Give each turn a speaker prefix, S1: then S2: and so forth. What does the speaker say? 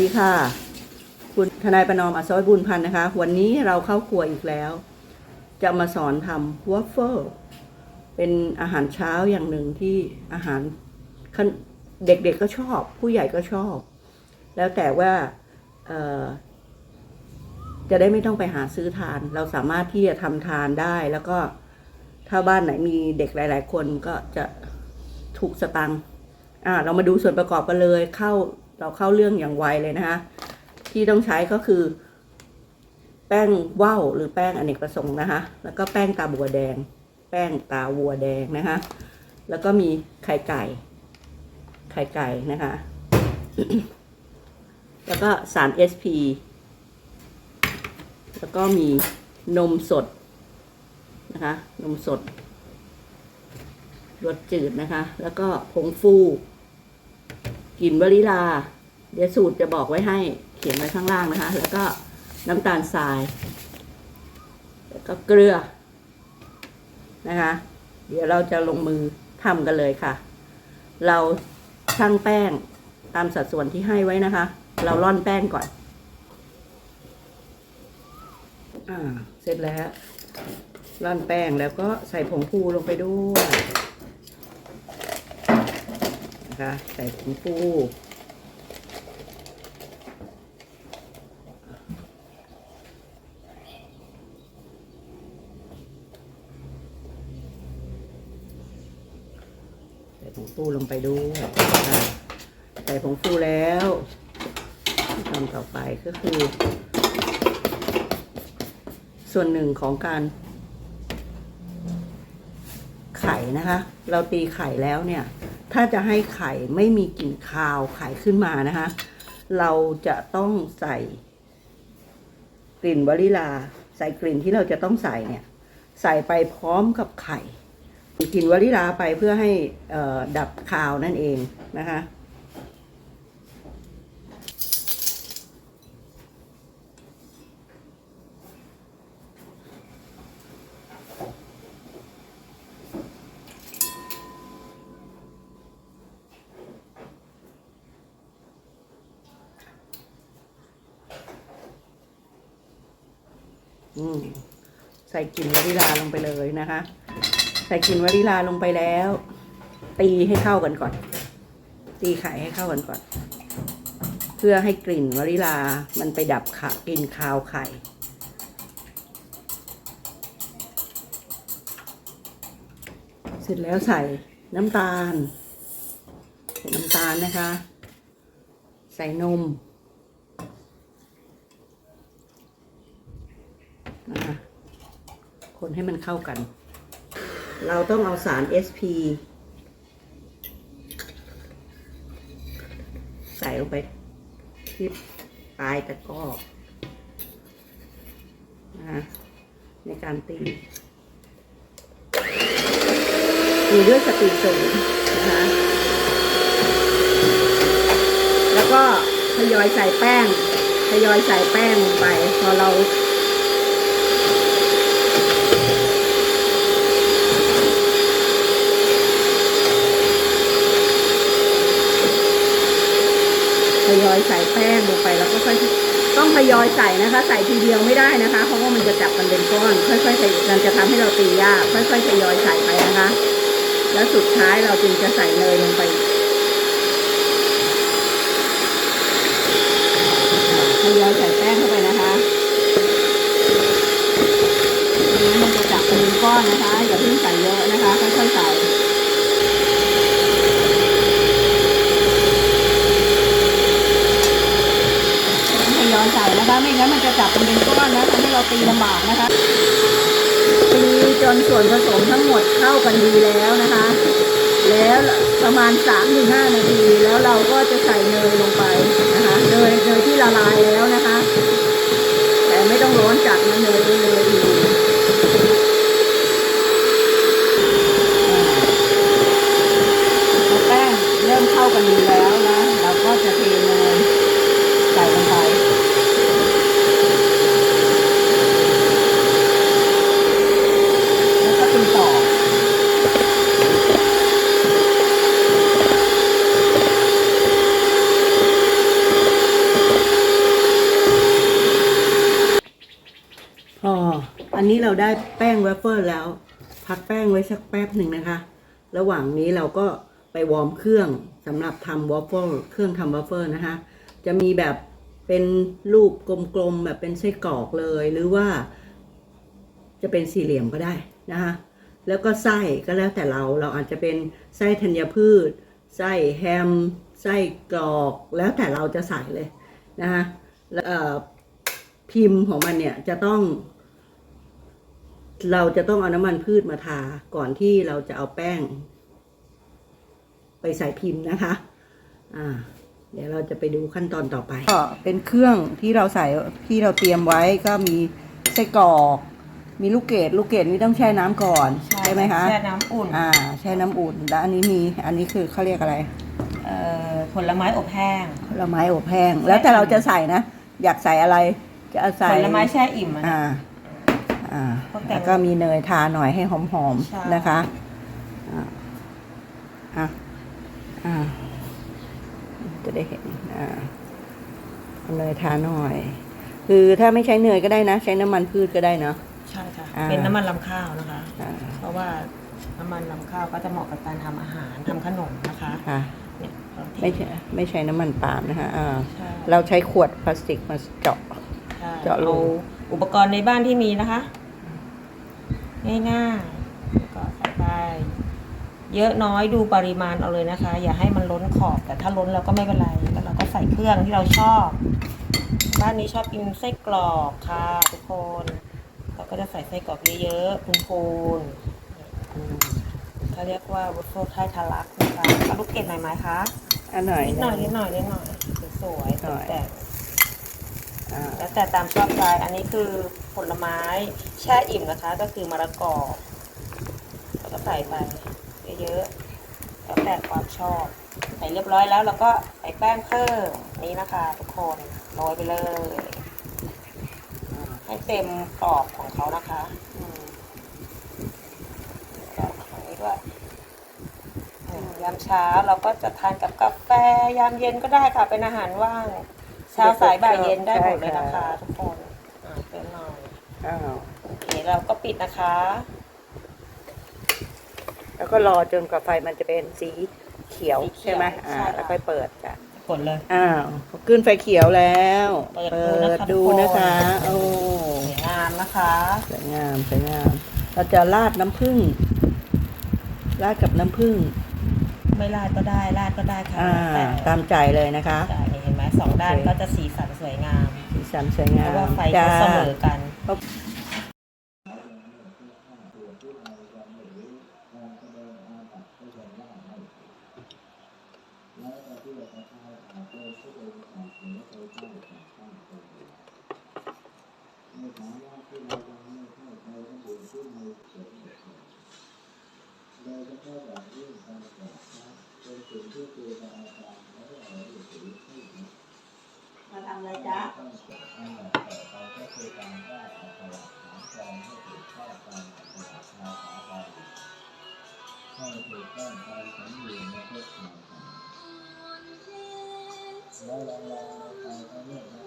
S1: ดีค่ะ คุณทนายประนอมอัศวบุญพันธ์นะคะ วันนี้เราเข้าครัวอีกแล้ว จะมาสอนทำวอฟเฟิลเป็นอาหารเช้าอย่างหนึ่งที่อาหารเด็กๆก็ชอบ ผู้ใหญ่ก็ชอบ แล้วแต่ว่าจะได้ไม่ต้องไปหาซื้อทาน เราสามารถที่จะทำทานได้แล้วก็ถ้าบ้านไหนมีเด็กหลาย ๆ คนก็จะถูกสตังค์อ่าเรามาดูส่วนประกอบกันเลย เข้า เราเข้าเรื่องอย่างไวเลยนะคะที่ต้องใช้ก็คือ แป้งว่าวหรือแป้งอเนกประสงค์นะคะ แล้วก็แป้งตาบัวแดง แป้งตาวัวแดงนะคะ แล้วก็มีไข่ไก่ ไข่ไก่นะคะ แล้วก็สาร SP แล้วก็มีนมสดนะคะ นมสดรสจืดนะคะ แล้วก็ผงฟู กลิ่นวานิลา เดี๋ยวสูตรจะบอกไว้ให้เขียนไว้ข้างล่างนะคะ แล้วก็น้ำตาลทราย แล้วก็เกลือนะคะ เดี๋ยวเราจะลงมือทำกันเลยค่ะ เราชั่งแป้งตามสัดส่วนที่ให้ไว้นะคะ เราร่อนแป้งก่อนอ่าเสร็จแล้วร่อนแป้งแล้วก็ใส่ผงฟูลงไปด้วย นะคะ ใส่ผงฟูใส่ผงฟูลงไปด้วยใส่ผงฟูแล้วทำต่อไปก็คือ ส่วนหนึ่งของการไข่นะคะ เราตีไข่แล้วเนี่ย ถ้าจะให้ไข่ไม่มีกลิ่นคาวไข่ขึ้นมานะคะ เราจะต้องใส่ กลิ่นวานิลา ใส่กลิ่นที่เราจะต้องใส่เนี่ย ใส่ไปพร้อมกับไข่กลิ่นวานิลาไปเพื่อให้อ่อดับคาวนั่นเองนะคะ อืมใส่กลิ่นวานิลาลงไปเลยนะคะ ใส่กลิ่นวานิลาลงไปแล้ว ตีให้เข้ากันก่อน ตีไข่ให้เข้ากันก่อน เพื่อให้กลิ่นวานิลามันไปดับขากลิ่นคาวไข่เสร็จแล้วใส่น้ำตาล ใส่น้ำตาลนะคะ ใส่นม นะคะคนให้มันเข้ากัน เราต้องเอาสาร SP ใส่ลงไปที่ปลายตะกร้อนะะในการตีตีด้วยสติสูงนะคะแล้วก็ทยอยใส่แป้งทยอยใส่แป้งลงไปพอเรา ท ยอยใส่แป้งลงไปแล้วก็ค่อยต้องทยอยใส่นะคะ ใส่ทีเดียวไม่ได้นะคะ เพราะว่ามันจะจับกันเป็นก้อน ค่อยๆใส่มันจะทำให้เราตียากค่อยๆทยอยใส่ไปนะคะ แล้วสุดท้ายเราจึงจะใส่เนยลงไปทยอยใส่แป้งเข้าไปนะคะไม่งั้นมันจะจับกันเป็นก้อนนะคะอย่าเพิ่งใส่เยอะนะคะ ค่อยๆใส่ ทยอยใส่นะคะ ไม่งั้นมันจะจับเป็นก้อนนะทำให้เราตีลำบากนะคะตีจนส่วนผสมทั้งหมดเข้ากันดีแล้วนะคะ แล้วประมาณ3าถึงหนาทีแล้วเราก็จะใส่เนยลงไปนะคะเนยเนยที่ละลายแล้วนะคะ แต่ไม่ต้องร้อนจัดนะเนยเนยดีพอแป้งเริ่มเข้ากันดีแล้วนะ เราก็จะเทเนยใส่ลงไป แล้วก็ตีต่อ ได้แป้งเวเฟอร์แล้ว พักแป้งไว้สักแป๊บหนึ่งนะคะ ระหว่างนี้เราก็ไปวอร์มเครื่องสำหรับทำวอฟเฟิลเครื่องทำวอฟเฟิลนะคะ จะมีแบบเป็นรูปกลมๆแบบเป็นไส้กรอกเลย หรือว่าจะเป็นสี่เหลี่ยมก็ได้นะคะแล้วก็ไส้ก็แล้วแต่เราเราอาจจะเป็นไส้ธัญพืชไส้แฮมไส้กรอกแล้วแต่เราจะใส่เลยนะคะแล้วพิมพ์ของมันเนี่ยจะต้อง เราจะต้องเอาน้ำมันพืชมาทาก่อนที่เราจะเอาแป้ง ไปใส่พิมพ์นะคะ อ่า เดี๋ยวเราจะไปดูขั้นตอนต่อไป ก็เป็นเครื่องที่เราใส่ที่เราเตรียมไว้ก็มีไส้กรอก มีลูกเกดลูกเกดนี่ต้องแช่น้ำก่อนใช่ไหมคะ
S2: แช่น้ำอุ่น
S1: อ่า แช่น้ำอุ่นแล้วอันนี้มีอันนี้คือเขาเรียกอะไร
S2: เอ่อผลไม้อบแห้ง
S1: ผลไม้อบแห้งแล้วแต่เราจะใส่นะ อยากใส่อะไรจะใส่
S2: ผลไม้แช่อิ่มอะนะ
S1: อ่า อ่า
S2: พวกแตงโม
S1: แล้วก็มีเนยทาหน่อยให้หอม
S2: ใช่
S1: ๆนะคะอ่าอะอ่าจะได้เห็นอ่าเอาเนยทาหน่อย คือถ้าไม่ใช้เนยก็ได้นะ ใช้น้ำมันพืชก็ได้เนาะ
S2: ใช่ค่ะ
S1: อ่า
S2: เป็นน้ำมันลำข้าวนะคะ
S1: อ่า
S2: เพราะว่าน้ำมันลำข้าวก็จะเหมาะกับการทำอาหารทำขนมนะคะ
S1: ค่ะ
S2: เนี่ยเราเท
S1: ไม่ใช่ไม่ใช้น้ำมันปาล์มนะคะอ่า
S2: ใช่
S1: เราใช้ขวดพลาสติกมาเจาะ
S2: ใช่
S1: เจาะรู
S2: เอาอุปกรณ์ในบ้านที่มีนะคะ ง่ายๆแล้วก็ใส่ไปเยอะน้อยดูปริมาณเอาเลยนะคะ อย่าให้มันล้นขอบแต่ถ้าล้นแล้วก็ไม่เป็นไรแล้วเราก็ใส่เครื่องที่เราชอบ บ้านนี้ชอบกินไส้กรอกค่ะทุกคน เราก็จะใส่ไส้กรอกเยอะๆพูนๆอืมเขาเรียกว่าวัฟเฟิลไทยทะลักนะคะเอาลูกเกดหน่อยไหมคะ
S1: อันหน่อย
S2: นิดหน่อยนิดหน่อยนิดหน่อยสวยๆ
S1: หน่อย
S2: แต่
S1: อ่า
S2: แล้วแต่ตามชอบใจอันนี้คือผลไม้แช่อิ่มนะคะ ก็คือมะละกอแล้วก็ใส่ไปเยอะๆแล้วแต่ความชอบ ใส่เรียบร้อยแล้วเราก็ใส่แป้งเพิ่มนี้นะคะ ทุกคนโรยไปเลย ให้เต็มกรอบของเขานะคะแล้วของนี้ด้วยยามเช้าเราก็จะทานกับกาแฟยามเย็นก็ได้ค่ะเป็นอาหารว่าง เช้าสายบ่ายเย็นได้หมดเลยนะคะทุกคนอ่าเป็นหน่อย
S1: อ้าว
S2: โอเคเราก็ปิดนะคะ
S1: แล้วก็รอจนกว่าไฟมันจะเป็นสีเขียว
S2: สีเขียว
S1: ใช่ไหมอ่า
S2: ใช่ค่ะ
S1: แล้วค่อยเปิดจ้ะ
S2: กดเลย
S1: อ้าวขึ้นไฟเขียวแล้ว
S2: เปิดดูนะคะ
S1: ดู
S2: ทุกคน
S1: นะคะโอ้
S2: สวยงามนะคะ
S1: สวยงามสวยงาม เราจะราดน้ำผึ้งราดกับน้ำผึ้ง
S2: ไม่ราดก็ได้ราดก็ได้ค่ะ
S1: อ่า
S2: แต่
S1: ตามใจเลยนะคะ
S2: จ่ายเห็นไหม สองด้าน
S1: โอเค
S2: ก็จะสีสันสวยงาม
S1: สีสันสวย
S2: เพ
S1: งาม
S2: ราะว่าไฟ
S1: จ้า
S2: เขาเสมอกัน
S1: มาทำอะไรจ๊ะ
S3: ให้ถูกต้องตามสมบูรณ์และเพื่อความแล้วเราเราไปก็เรื่อง